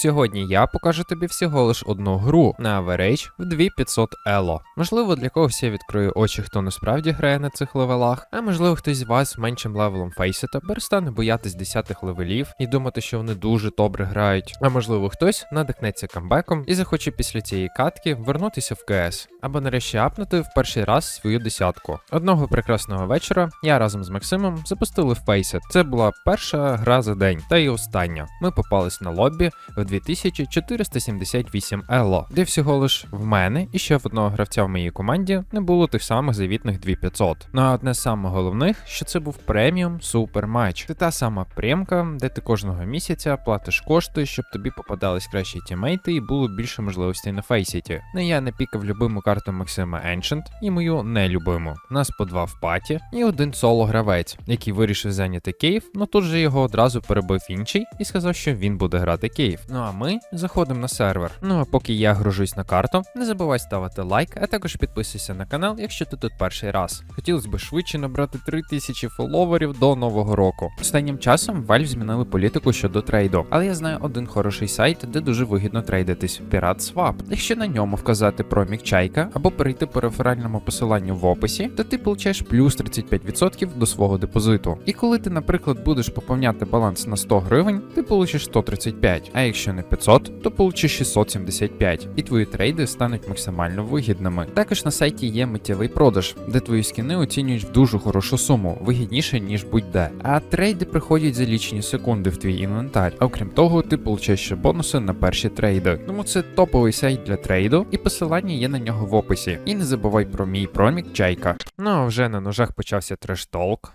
Сьогодні я покажу тобі всього лиш одну гру на Average в 2500 Elo. Можливо, для когось я відкрию очі, хто насправді грає на цих левелах, а можливо, хтось з вас меншим левелом фейсета перестане боятись десятих левелів і думати, що вони дуже добре грають. А можливо, хтось надихнеться камбеком і захоче після цієї катки вернутися в КС, або нарешті апнути в перший раз свою десятку. Одного прекрасного вечора я разом з Максимом запустили Faceit. Це була перша гра за день, та й остання. Ми попались на лобі в 2478 Ело, де всього лиш в мене і ще в одного гравця в моїй команді не було тих самих завітних 2500. Ну а одне з самих головних, що це був преміум супер матч. Це та сама премка, де ти кожного місяця платиш кошти, щоб тобі попадались кращі тімейти і було більше можливостей на фейсіті. Ну я не пікав любиму карту Максима Ancient і мою нелюбиму. Нас по два в паті і один соло гравець, який вирішив зайняти Київ, ну тут же його одразу перебив інший і сказав, що він буде грати Київ. Ну а ми заходимо на сервер. Ну а поки я гружусь на карту, не забувай ставити лайк, а також підписуйся на канал, якщо ти тут перший раз. Хотілося б швидше набрати 3000 фоловерів до нового року. Останнім часом Valve змінили політику щодо трейду, але я знаю один хороший сайт, де дуже вигідно трейдитись PiratSwap. Якщо на ньому вказати промік чайка або перейти по реферальному посиланню в описі, то ти получаєш плюс 35% до свого депозиту. І коли ти, наприклад, будеш поповняти баланс на 100 гривень, ти получиш 135, а якщо не 500, то получиш 675, і твої трейди стануть максимально вигідними. Також на сайті є миттєвий продаж, де твої скіни оцінюють в дуже хорошу суму, вигідніше ніж будь-де. А трейди приходять за лічені секунди в твій інвентар. А окрім того, ти получаєш ще бонуси на перші трейди. Тому це топовий сайт для трейду, і посилання є на нього в описі. І не забувай про мій промік Чайка. Ну а вже на ножах почався треш-толк.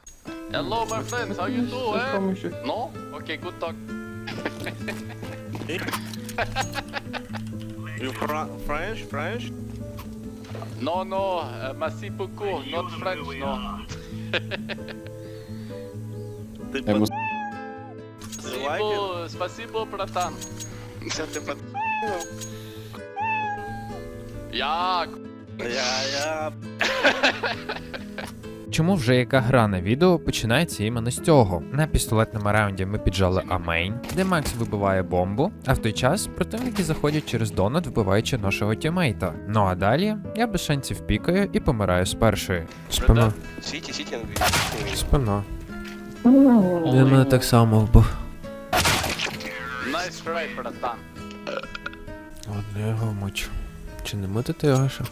Hello, my friends. How you doing? No? Okay, good talk. You fr- French? French? No, no. Uh, merci beaucoup. Not French, no. Ты Я ему под... Спасибо, спасибо, братан. Сейчас ты под... Я, Я, я... Чому вже яка гра на відео починається іменно з цього? На пістолетному раунді ми піджали Амейн, де Макс вибиває бомбу, а в той час противники заходять через донат, вбиваючи нашого тімейта. Ну а далі я без шансів пікаю і помираю з першої. Спина. Сити, сити, Спина. Він мене так само вбив. try, братан. Ладно, я його мочу. Чи не митити його ще?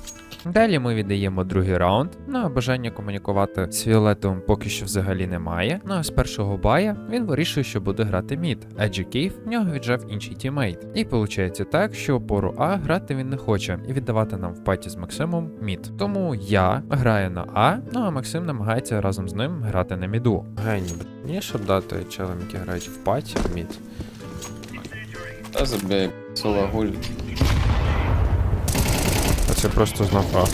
Далі ми віддаємо другий раунд. Ну бажання комунікувати з фіолетовим поки що взагалі немає. Ну а з першого бая він вирішує, що буде грати мід, адже Кейв в нього віджав інший тімейт. І виходить так, що опору А грати він не хоче і віддавати нам в паті з Максимом мід. Тому я граю на А, ну а Максим намагається разом з ним грати на міду. Гені, мені щоб дати челам, які грають в паті в мід. Та забей, Солагуль. А це просто знав А.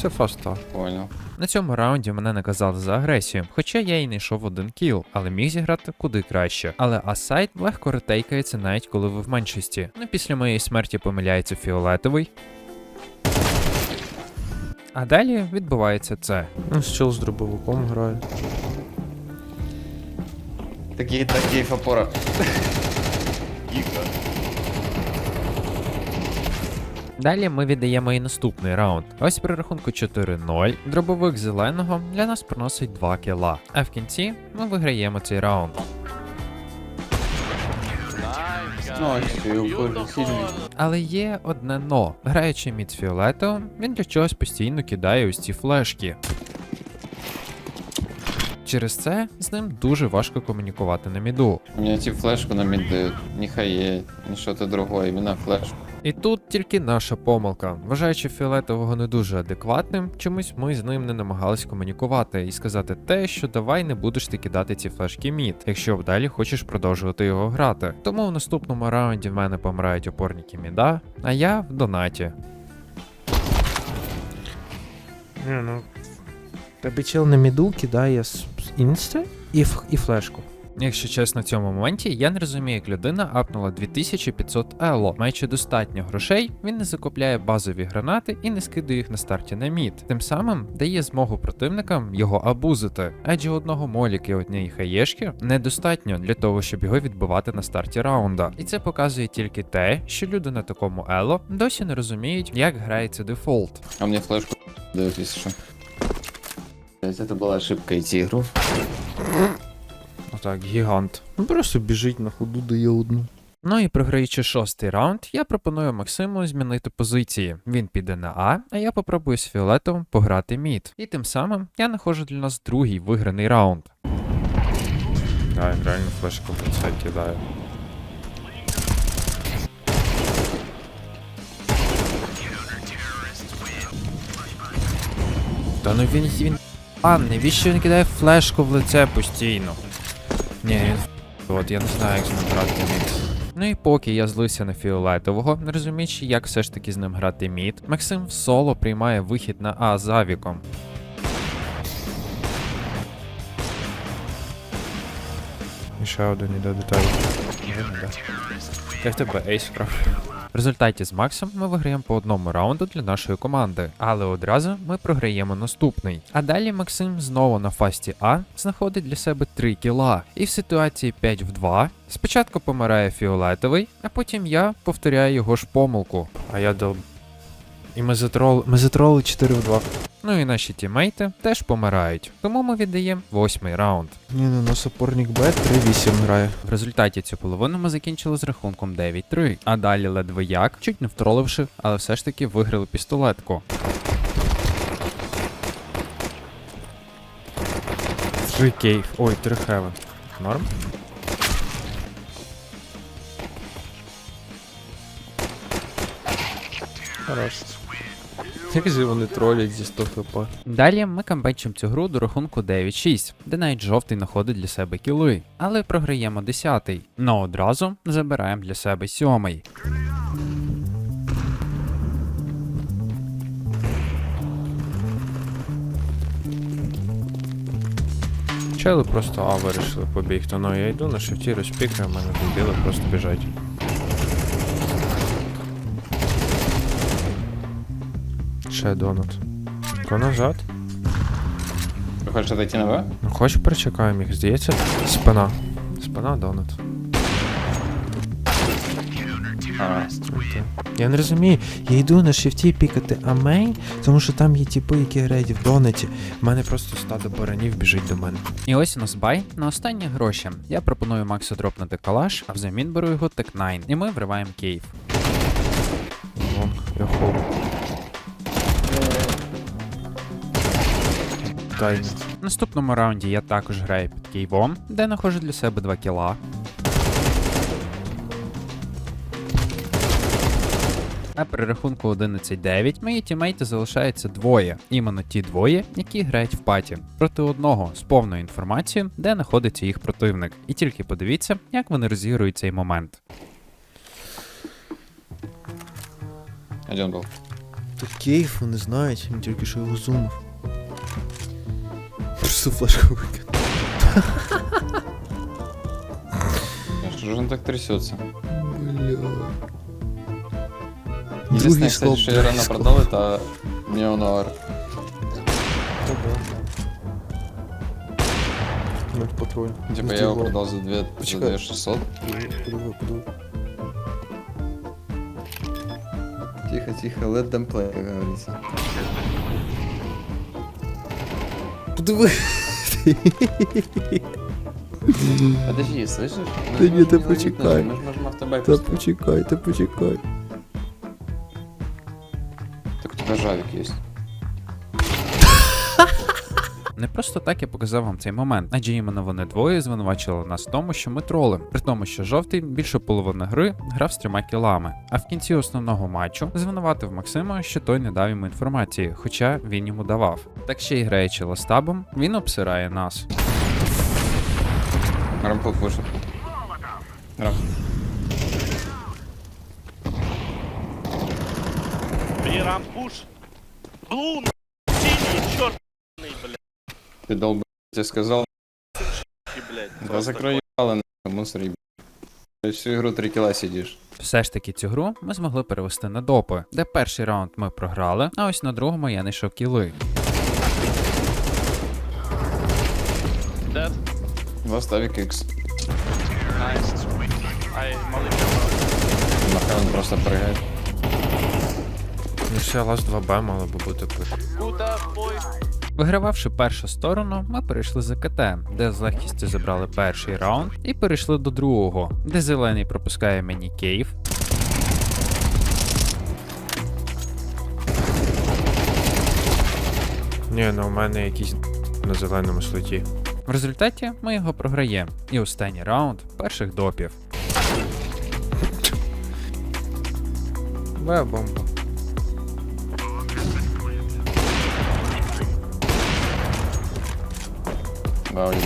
Це фаста. Понял. На цьому раунді мене наказали за агресію, хоча я й не йшов один кіл, але міг зіграти куди краще. Але асайт легко ретейкається навіть коли ви в меншості. Ну після моєї смерті помиляється фіолетовий. А далі відбувається це. Ну, чел з дробовиком грає. Такие, такие фапора. Далі ми віддаємо і наступний раунд. Ось при рахунку 4-0 дробовик зеленого для нас приносить 2 кіла. А в кінці ми виграємо цей раунд. Ну, у. Але є одне но. Граючи мід з фіолетовим, він для чогось постійно кидає ось ці флешки. Через це з ним дуже важко комунікувати на міду. Мне тип флешку на мид дают. Не хае, не что-то другое, именно флешку. І тут тільки наша помилка. Вважаючи фіолетового не дуже адекватним, чомусь ми з ним не намагались комунікувати і сказати те, що давай не будеш ти кидати ці флешки мід, якщо вдалі хочеш продовжувати його грати. Тому в наступному раунді в мене помирають опорники міда, а я в донаті. Не, ну. Тебе чел на міду кидає інсти і, ф- і флешку. Якщо чесно, в цьому моменті я не розумію, як людина апнула 2500 ело. Маючи достатньо грошей, він не закупляє базові гранати і не скидує їх на старті на мід. Тим самим дає змогу противникам його абузити, адже одного моліки однієї хаєшки недостатньо для того, щоб його відбивати на старті раунда. І це показує тільки те, що люди на такому ело досі не розуміють, як грається дефолт. А мне флешку что. Блядь, Это была ошибка идти игру. Отак, гігант. Ну просто біжить на ходу, дає одну. Ну і програючи шостий раунд, я пропоную Максиму змінити позиції. Він піде на А, а я попробую з фіолетовим пограти мід. І тим самим я знаходжу для нас другий виграний раунд. Да, реально флешку в лице кидає. Та ну він він. А, навіщо він кидає флешку в лице постійно? Ні, він от я не знаю, як з ним грати мід. Ну і поки я злився на фіолетового, не розуміючи, як все ж таки з ним грати мід, Максим в соло приймає вихід на А за віком. І ще один іде деталь. Як тебе ейс вкрав? В результаті з Максом ми виграємо по одному раунду для нашої команди, але одразу ми програємо наступний. А далі Максим знову на фасті А знаходить для себе 3 кіла. І в ситуації 5 в 2 спочатку помирає фіолетовий, а потім я повторяю його ж помилку. А я до. І ми затрол... Ми затролили 4 в 2. Ну і наші тімейти теж помирають. Тому ми віддаємо восьмий раунд. Ні, ну нас опорник Б 3-8 грає. В результаті цю половину ми закінчили з рахунком 9-3. А далі ледве як, чуть не втроливши, але все ж таки виграли пістолетку. Три кейв. Ой, три хевен. Норм? Хорош. Як же вони тролять зі 100 хп? Далі ми камбечимо цю гру до рахунку 9-6, де навіть жовтий знаходить для себе кіли, але програємо 10-й, но одразу забираємо для себе 7-й. Чели просто А вирішили побігти. Ну я йду на шифті розпікаю, мене дебіли просто біжать. Ще донат. То назад. Ты хочешь отойти на Б? Ну хоч перечекаємо їх, здається. Спина. Спина донат. А, Я не розумію, я йду на шифті пікати амейн, тому що там є типи, які грають в донаті. У мене просто стадо баранів біжить до мене. І ось у нас бай на останні гроші. Я пропоную Максу дропнути калаш, а взамін беру його тек 9 і ми вриваємо кейв. Вон, я хоп. Тайні. В наступному раунді я також граю під кейвом, де знаходжу для себе 2 кіла. А при рахунку 11-9 мої тімейти залишаються двоє. Іменно ті двоє, які грають в паті, проти одного з повною інформацією, де знаходиться їх противник. І тільки подивіться, як вони розігрують цей момент. один был. Тут кейф, вони знають, він тільки що його зумив. Просто флешку викинув. А Что же он так трясется? Бля. Единственное, кстати, что я рано скоп. продал, это Неонуар. Ну, патруль. Типа я его продал за 2 за Почекай. 2600. Подиви, подиви. Тихо, тихо, let them play, как говорится подиви. Подожди, слышишь? Та ні, та почекай. Ми ж можемо автобай Та почекай, та почекай. Так у тебя жалик есть. Не просто так я показав вам цей момент, адже іменно вони двоє звинувачили нас в тому, що ми тролим, при тому, що жовтий більшу половину гри грав з трьома кілами. А в кінці основного матчу звинуватив Максима, що той не дав йому інформації, хоча він йому давав. Так ще й граючи ластабом, він обсирає нас. Рампл вышел. Рамп. Бирам пуш. Блун. Ты долб... тебе сказал. Да закрой Але нахуй мусор їб. Всю ігру 3 кіла сидиш. Все ж таки цю гру ми змогли перевести на допи, де перший раунд ми програли, а ось на другому я знайшов кіли. Dead. Два авік X. Nice. Нахай він просто пригає. Ну ще лаз 2Б мало би бути пиш. Boys. Вигрававши першу сторону, ми перейшли за КТ, де з легкістю забрали перший раунд, і перейшли до другого, де зелений пропускає мені кейв. Ні, ну у мене якийсь на зеленому слоті. В результаті ми його програємо. І останній раунд перших допів. Б бомба. Вау, їбать.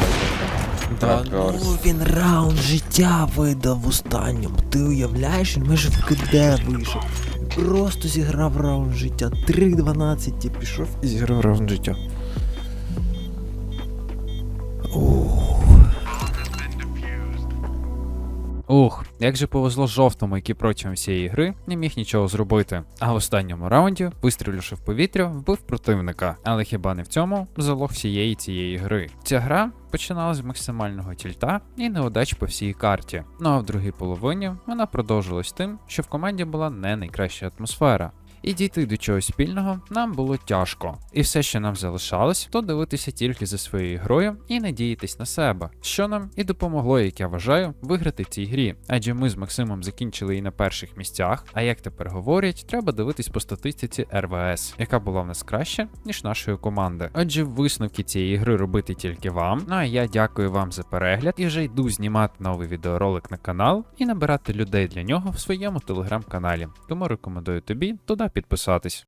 Да ну він раунд життя видав в останньому. Ти уявляєш, він майже в КД вийшов. Просто зіграв раунд життя. 3-12 і пішов і зіграв раунд життя. Ух, як же повезло жовтому, який протягом всієї гри не міг нічого зробити. А в останньому раунді, вистріливши в повітря, вбив противника. Але хіба не в цьому залог всієї цієї гри? Ця гра починалась з максимального тільта і неудач по всій карті. Ну а в другій половині вона продовжилась тим, що в команді була не найкраща атмосфера. І дійти до чогось спільного нам було тяжко. І все, що нам залишалось, то дивитися тільки за своєю грою і надіятись на себе, що нам і допомогло, як я вважаю, виграти в цій грі. Адже ми з Максимом закінчили її на перших місцях. А як тепер говорять, треба дивитись по статистиці РВС, яка була в нас краще, ніж нашої команди. Отже, висновки цієї гри робити тільки вам. Ну а я дякую вам за перегляд і вже йду знімати новий відеоролик на канал і набирати людей для нього в своєму телеграм-каналі. Тому рекомендую тобі туди підписатись.